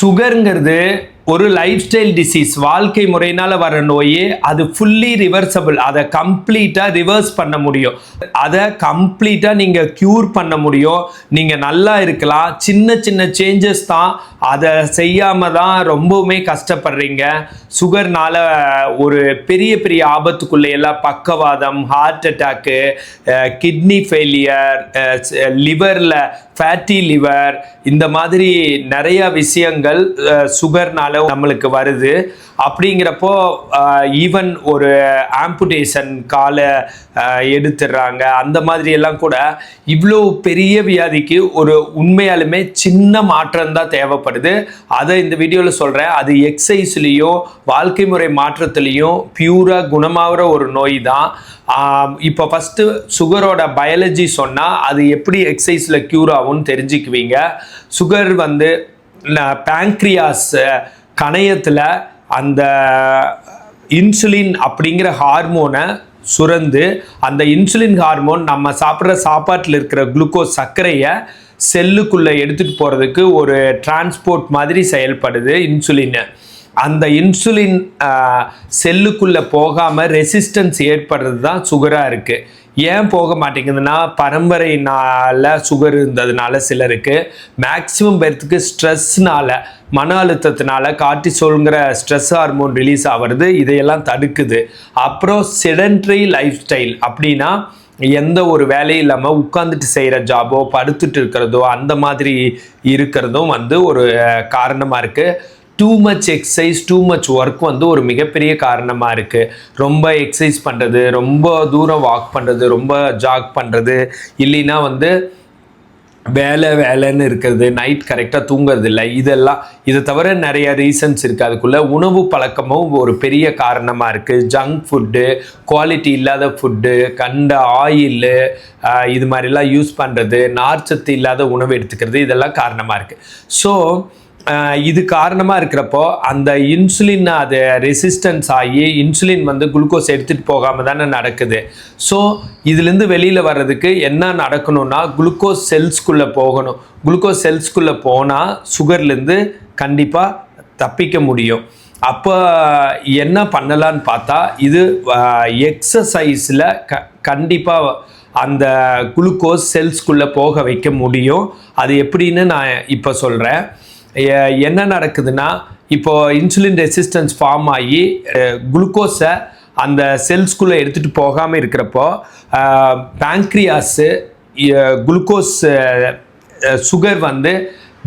சுகருங்கிறது ஒரு life style disease வாழ்க்கை முறையினால் வர நோய் அது ஃபுல்லி ரிவர்சபிள் அதை கம்ப்ளீட்டாக ரிவர்ஸ் பண்ண முடியும். அதை கம்ப்ளீட்டாக நீங்கள் க்யூர் பண்ண முடியும். நீங்கள் நல்லா இருக்கலாம். சின்ன சின்ன சேஞ்சஸ் தான். அதை செய்யாமல் தான் ரொம்பவுமே கஷ்டப்படுறீங்க. சுகர்னால் ஒரு பெரிய பெரிய ஆபத்துக்குள்ளேயெல்லாம் பக்கவாதம் ஹார்ட் அட்டாக்கு கிட்னி ஃபெயிலியர் லிவரில் ஃபேட்டி லிவர் இந்த மாதிரி நிறையா விஷயங்கள் சுகர்னால் நம்மளுக்கு வருது. அப்படிங்கிறப்போ ஈவன் ஒரு ஆம்புடேஷன் காலை எடுத்துடுறாங்க. அந்த மாதிரி எல்லாம் கூட இவ்வளோ பெரிய வியாதிக்கு ஒரு உண்மையாலுமே சின்ன மாற்றம் தான் தேவைப்படுது. அதை இந்த வீடியோவில் சொல்கிறேன் அது எக்ஸசைஸ்லேயும் வாழ்க்கை முறை மாற்றத்துலேயும் பியூராக குணமாகிற ஒரு நோய் தான். இப்போ ஃபஸ்ட்டு சுகரோட பயாலஜி சொன்னால் அது எப்படி எக்ஸசைஸில் க்யூர் ஆகும்னு தெரிஞ்சுக்குவீங்க. சுகர் வந்து பேங்க்ரியாஸ் கணையத்தில் அந்த இன்சுலின் அப்படிங்கிற ஹார்மோனை சுரந்து அந்த இன்சுலின் ஹார்மோன் நம்ம சாப்பிட்ற சாப்பாட்டில் இருக்கிற குளுக்கோஸ் சர்க்கரையை செல்லுக்குள்ளே எடுத்துகிட்டு போகிறதுக்கு ஒரு டிரான்ஸ்போர்ட் மாதிரி செயல்படுது இன்சுலின் அந்த இன்சுலின் செல்லுக்குள்ளே போகாமல் ரெசிஸ்டன்ஸ் ஏற்படுறது தான் சுகராக இருக்குது ஏன் போக மாட்டேங்குதுன்னா பரம்பரையினால் சுகர் இருந்ததுனால சிலருக்கு மேக்ஸிமம் பேர்த்துக்கு ஸ்ட்ரெஸ்னால் மன அழுத்தத்தினால கார்டிசோல்ங்கிற ஸ்ட்ரெஸ் ஹார்மோன் ரிலீஸ் ஆகிறது இதையெல்லாம் தடுக்குது. அப்புறம் செடன்ட்ரி லைஃப் ஸ்டைல் அப்படின்னா எந்த ஒரு வேலையும் இல்லாமல் உட்காந்துட்டு செய்கிற ஜாபோ படுத்துட்டு இருக்கிறதோ அந்த மாதிரி இருக்கிறதும் வந்து ஒரு காரணமாக இருக்குது too much exercise too much work வந்து ஒரு மிகப்பெரிய காரணமாக இருக்குது ரொம்ப எக்ஸசைஸ் பண்ணுறது ரொம்ப தூரம் வாக் பண்ணுறது ரொம்ப ஜாக் பண்ணுறது இல்லைன்னா வந்து வேலை வேலைன்னு இருக்கிறது நைட் கரெக்டாக தூங்குறது இல்லை. இதெல்லாம் இதை தவிர நிறைய ரீசன்ஸ் இருக்குது அதுக்குள்ளே உணவு பழக்கமும் ஒரு பெரிய காரணமாக இருக்குது ஜங்க் ஃபுட்டு குவாலிட்டி இல்லாத ஃபுட்டு கண்ட ஆயிலு இது மாதிரிலாம் யூஸ் பண்ணுறது நார்ச்சத்து இல்லாத உணவு எடுத்துக்கிறது இதெல்லாம் காரணமாக இருக்குது ஸோ இது காரணமாக இருக்கிறப்போ அந்த இன்சுலின் அது ரெசிஸ்டன்ஸ் ஆகி இன்சுலின் வந்து குளுக்கோஸ் எடுத்துகிட்டு போகாமல் தானே நடக்குது. ஸோ இதுலேருந்து வெளியில் வர்றதுக்கு என்ன நடக்கணும்னா குளுக்கோஸ் செல்ஸ்குள்ளே போகணும். குளுக்கோஸ் செல்ஸ்குள்ளே போனால் சுகர்லேருந்து கண்டிப்பாக தப்பிக்க முடியும். அப்போ என்ன பண்ணலான்னு பார்த்தா இது எக்ஸசைஸில் க கண்டிப்பாக அந்த குளுக்கோஸ் செல்ஸ்குள்ளே போக வைக்க முடியும். அது எப்படின்னு நான் இப்போ சொல்கிறேன் என்ன நடக்குதுன்னா இப்போ இன்சுலின் ரெசிஸ்டன்ஸ் ஃபார்ம் ஆகி குளுக்கோஸை அந்த செல்ஸ்குள்ளே எடுத்துகிட்டு போகாமல் இருக்கிறப்போ பேங்க்ரியாஸு குளுக்கோஸ் சுகர் வந்து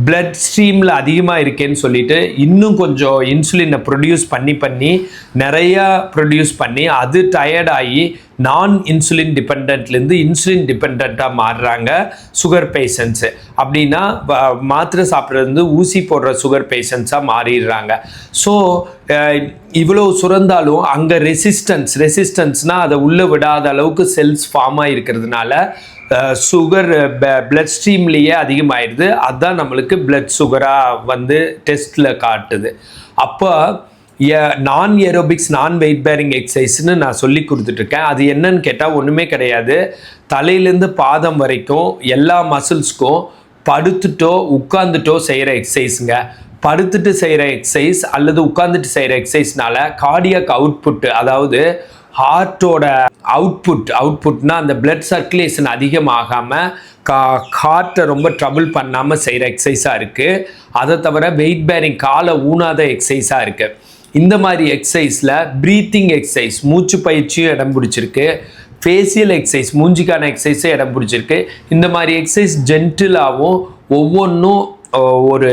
பிளட் ஸ்ட்ரீமில் அதிகமாக இருக்கேன்னு சொல்லிட்டு இன்னும் கொஞ்சம் இன்சுலினை ப்ரொடியூஸ் பண்ணி பண்ணி நிறையா ப்ரொடியூஸ் பண்ணி அது டயர்டாகி நான் இன்சுலின் டிபெண்ட்லேருந்து இன்சுலின் டிபெண்ட்டாக மாறுறாங்க சுகர் பேஷண்ட்ஸு அப்படின்னா மாத்திரை சாப்பிட்றது ஊசி போடுற சுகர் பேஷண்ட்ஸாக மாறிடுறாங்க. ஸோ இவ்வளோ சுரந்தாலும் அங்கே ரெசிஸ்டன்ஸ் ரெசிஸ்டன்ஸ்னால் அதை உள்ளே விடாத அளவுக்கு செல்ஸ் ஃபார்ம் ஆகிருக்கிறதுனால சுகர் பிளட் ஸ்ட்ரீம்லேயே அதிகமாயிடுது அதுதான் நம்மளுக்கு பிளட் சுகராக வந்து டெஸ்ட்டில் காட்டுது. அப்போ நான் ஏரோபிக்ஸ் நான் வெயிட் பேரிங் எக்ஸசைஸ்னு நான் சொல்லி கொடுத்துட்ருக்கேன். அது என்னன்னு கேட்டால் ஒன்றுமே கிடையாது. தலையிலேருந்து பாதம் வரைக்கும் எல்லா மசில்ஸ்க்கும் படுத்துட்டோ உட்காந்துட்டோ செய்கிற எக்ஸசைஸுங்க படுத்துட்டு செய்கிற எக்ஸசைஸ் அல்லது உட்காந்துட்டு செய்கிற எக்ஸசைஸ்னால கார்டியாக் அவுட்புட்டு அதாவது ஹார்ட்டோட அவுட்புட் அவுட்புட்னா அந்த பிளட் சர்க்குலேஷன் அதிகமாகாமல் கா ஹார்ட்டை ரொம்ப ட்ரபிள் பண்ணாமல் செய்கிற எக்ஸசைஸாக இருக்குது அதை தவிர வெயிட் பேரிங் காலை ஊனாத எக்ஸசைஸாக இருக்குது இந்த மாதிரி எக்ஸசைஸில் ப்ரீத்திங் எக்ஸசைஸ் மூச்சு பயிற்சியும் இடம் பிடிச்சிருக்கு. ஃபேஷியல் எக்ஸசைஸ் மூஞ்சிக்கான எக்ஸசைஸே இடம் பிடிச்சிருக்கு. இந்த மாதிரி எக்ஸசைஸ் ஜென்டிலாகவும் ஒவ்வொன்றும் ஒரு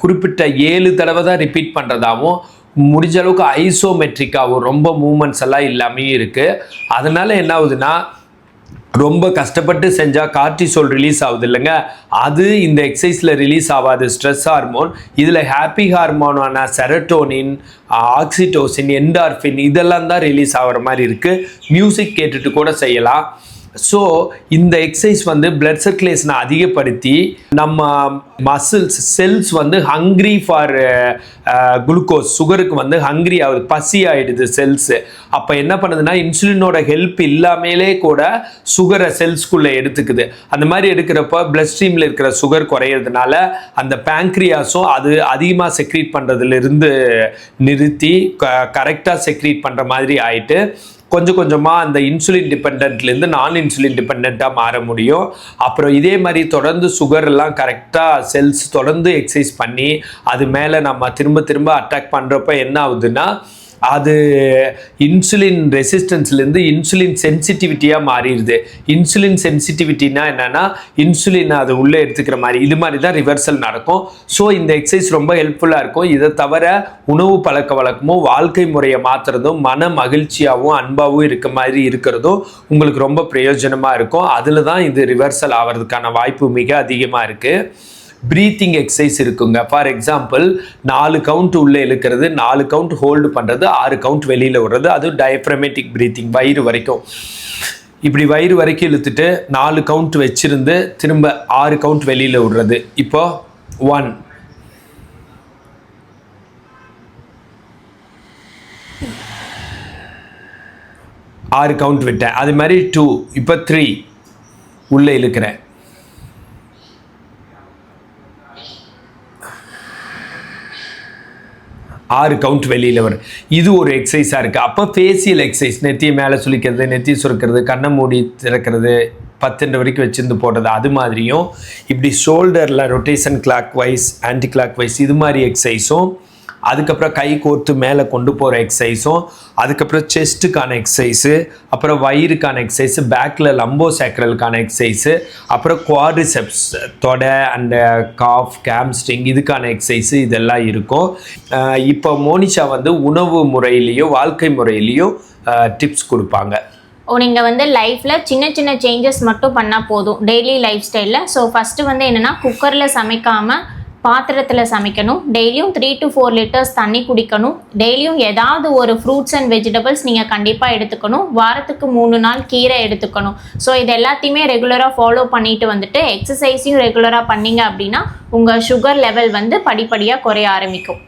குறிப்பிட்ட ஏழு தடவை தான் ரிப்பீட் பண்ணுறதாகவும் முடிஞ்ச அளவுக்கு ஐசோமெட்ரிக்காகவும் ரொம்ப மூமெண்ட்ஸ் எல்லாம் இல்லாமையும் இருக்குது அதனால் என்ன ஆகுதுன்னா ரொம்ப கஷ்டப்பட்டு செஞ்சால் கார்டிசோல் ரிலீஸ் ஆகுது இல்லைங்க அது இந்த எக்ஸசைஸில் ரிலீஸ் ஆகாது ஸ்ட்ரெஸ் ஹார்மோன் இதில் ஹாப்பி ஹார்மோனான செரட்டோனின் ஆக்சிடோசின் என்டார்ஃபின் இதெல்லாம் தான் ரிலீஸ் ஆகிற மாதிரி இருக்குது மியூசிக் கேட்டுட்டு கூட செய்யலாம். ஸோ இந்த எக்ஸசைஸ் வந்து பிளட் சர்க்குலேஷனை அதிகப்படுத்தி நம்ம மசில்ஸ் செல்ஸ் வந்து ஹங்க்ரி ஃபார் குளுக்கோஸ் சுகருக்கு வந்து ஹங்க்ரி ஆகுது பசி ஆகிடுது செல்ஸு அப்போ என்ன பண்ணுதுன்னா இன்சுலினோட ஹெல்ப் இல்லாமலே கூட சுகரை செல்ஸ்குள்ளே எடுத்துக்குது. அந்த மாதிரி எடுக்கிறப்ப பிளட் ஸ்ட்ரீமில் இருக்கிற சுகர் குறையிறதுனால அந்த பேங்க்ரியாஸும் அது அதிகமாக செக்ரீட் பண்ணுறதுலேருந்து நிறுத்தி க கரெக்டாக செக்ரீட் பண்ணுற மாதிரி ஆயிட்டு கொஞ்சம் கொஞ்சமாக அந்த இன்சுலின் டிபெண்ட்லேருந்து நான் இன்சுலின் டிபெண்ட்டாக மாற முடியும். அப்புறம் இதே மாதிரி தொடர்ந்து சுகர் எல்லாம் கரெக்டாக செல்ஸ் தொடர்ந்து எக்ஸசைஸ் பண்ணி அது மேலே நம்ம திரும்ப திரும்ப அட்டாக் பண்ணுறப்ப என்ன ஆகுதுன்னா அது இன்சுலின் ரெசிஸ்டன்ஸ்லேருந்து இன்சுலின் சென்சிட்டிவிட்டியாக மாறிடுது. இன்சுலின் சென்சிட்டிவிட்டினா என்னென்னா இன்சுலின் அது உள்ளே எடுத்துக்கிற மாதிரி இது மாதிரி தான் ரிவர்சல் நடக்கும். ஸோ இந்த எக்ஸசைஸ் ரொம்ப ஹெல்ப்ஃபுல்லாக இருக்கும். இதை தவிர உணவு பழக்க வழக்கமும் வாழ்க்கை முறையை மாற்றுறதும் மன மகிழ்ச்சியாகவும் அன்பாகவும் இருக்க மாதிரி இருக்கிறதும் உங்களுக்கு ரொம்ப பிரயோஜனமாக இருக்கும். அதில் தான் இது ரிவர்சல் ஆகிறதுக்கான வாய்ப்பு மிக அதிகமாக இருக்குது ப்ரீத்திங் எக்ஸசைஸ் இருக்குங்க. ஃபார் எக்ஸாம்பிள் நாலு கவுண்ட் உள்ளே இழுக்கிறது நாலு கவுண்ட் ஹோல்டு பண்ணுறது ஆறு கவுண்ட் வெளியில் விடுறது அது டயப்ரமேட்டிக் ப்ரீத்திங் வயிறு வரைக்கும். இப்படி வயிறு வரைக்கும் இழுத்துட்டு நாலு கவுண்ட் வச்சிருந்து திரும்ப ஆறு கவுண்ட் வெளியில் விடுறது. இப்போ ஒன் ஆறு கவுண்ட் விட்டேன். அது மாதிரி டூ இப்போ த்ரீ உள்ளே இழுக்கிறேன். ஆறு கவுண்ட் வெளியில் வரும். இது ஒரு எக்ஸசைஸாக இருக்குது அப்போ ஃபேசியல் எக்ஸசைஸ் நெத்தியை மேலே சுளிக்கிறது நெத்தி சுருக்கிறது கண்ணை மூடி திறக்கிறது பத்துன்ற வரைக்கும் வச்சுருந்து போடுறது அது மாதிரியும் இப்படி ஷோல்டரில் rotation clockwise anticlockwise இது மாதிரி எக்ஸசைஸும் அதுக்கப்புறம் கை கோர்த்து மேலே கொண்டு போகிற எக்ஸசைஸும் அதுக்கப்புறம் செஸ்ட்டுக்கான எக்ஸசைஸு அப்புறம் வயிறுக்கான எக்ஸசைஸு பேக்கில் லம்போ சேக்கரலுக்கான எக்ஸசைஸு அப்புறம் குவாரிசெப்ஸ் தொடை அண்ட் காஃப் கேம்ஸ்டிங் இதுக்கான எக்ஸசைஸு இதெல்லாம் இருக்கும். இப்போ மோனிஷா வந்து உணவு முறையிலையோ வாழ்க்கை முறையிலையோ டிப்ஸ் கொடுப்பாங்க. ஓ நீங்கள் வந்து லைஃப்பில் சின்ன சின்ன சேஞ்சஸ் மட்டும் பண்ணால் போதும். டெய்லி லைஃப் ஸ்டைலில் ஸோ ஃபஸ்ட்டு வந்து என்னென்னா குக்கரில் சமைக்காமல் பாத்திரத்தில் சமைக்கணும். டெய்லியும் த்ரீ டு ஃபோர் லிட்டர்ஸ் தண்ணி குடிக்கணும். டெய்லியும் ஏதாவது ஒரு ஃப்ரூட்ஸ் அண்ட் வெஜிடபிள்ஸ் நீங்கள் கண்டிப்பாக எடுத்துக்கணும். வாரத்துக்கு மூணு நாள் கீரை எடுத்துக்கணும். ஸோ இது எல்லாத்தையுமே ரெகுலராக ஃபாலோ பண்ணிட்டு வந்துட்டு எக்ஸசைஸையும் ரெகுலராக பண்ணீங்க அப்படின்னா உங்கள் சுகர் லெவல் வந்து படிப்படியாக குறைய ஆரம்பிக்கும்.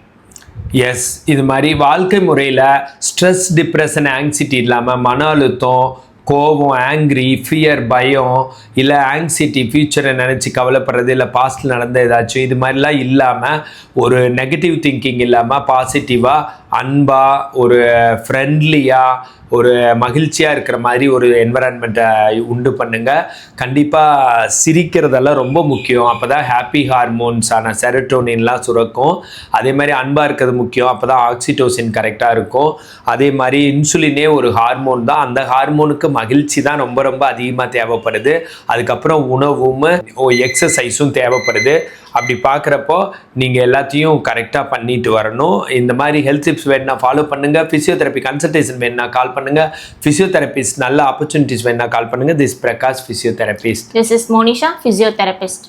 எஸ் இது மாதிரி வாழ்க்கை முறையில் ஸ்ட்ரெஸ் டிப்ரெஷன் ஆங்ஸைட்டி இல்லாமல் மன அழுத்தம் கோபம் ஆங்க்ரி ஃபியர் பயம் இல்லை ஆங்ஸிட்டி ஃபியூச்சரை நினச்சி கவலைப்படுறது இல்லை பாஸ்டில் நடந்த ஏதாச்சும் இது மாதிரிலாம் இல்லாமல் ஒரு நெகட்டிவ் திங்கிங் இல்லாமல் பாசிட்டிவாக அன்பாக ஒரு ஃப்ரெண்ட்லியாக ஒரு மகிழ்ச்சியாக இருக்கிற மாதிரி ஒரு என்வரான்மெண்ட்டை உண்டு பண்ணுங்கள் கண்டிப்பாக சிரிக்கிறதெல்லாம் ரொம்ப முக்கியம். அப்போ தான் ஹாப்பி ஹார்மோன்ஸான செரட்டோனின்லாம் சுரக்கும். அதே மாதிரி அன்பாக இருக்கிறது முக்கியம். அப்போ தான் ஆக்சிடோசின் கரெக்டாக இருக்கும். அதே மாதிரி இன்சுலினே ஒரு ஹார்மோன் தான். அந்த ஹார்மோனுக்கு மகிழ்ச்சி தான் ரொம்ப ரொம்ப அதிகமாக தேவைப்படுது. அதுக்கப்புறம் உணவும் எக்ஸசைஸும் தேவைப்படுது. அப்படி பார்க்குறப்போ நீங்கள் எல்லாத்தையும் கரெக்டாக பண்ணிட்டு வரணும். இந்த மாதிரி ஹெல்த் டிப்ஸ் வேணுன்னா ஃபாலோ பண்ணுங்கள் ஃபிசியோதெரப்பி கன்சல்டேஷன் வேணுன்னா கால் பண்ணுங்கள் ஃபிசியோதெரபிஸ்ட் நல்ல ஆப்பர்ச்சுனிட்டிஸ் வேணுன்னா கால் பண்ணுங்கள் this Prakash physiotherapist this is Monisha physiotherapist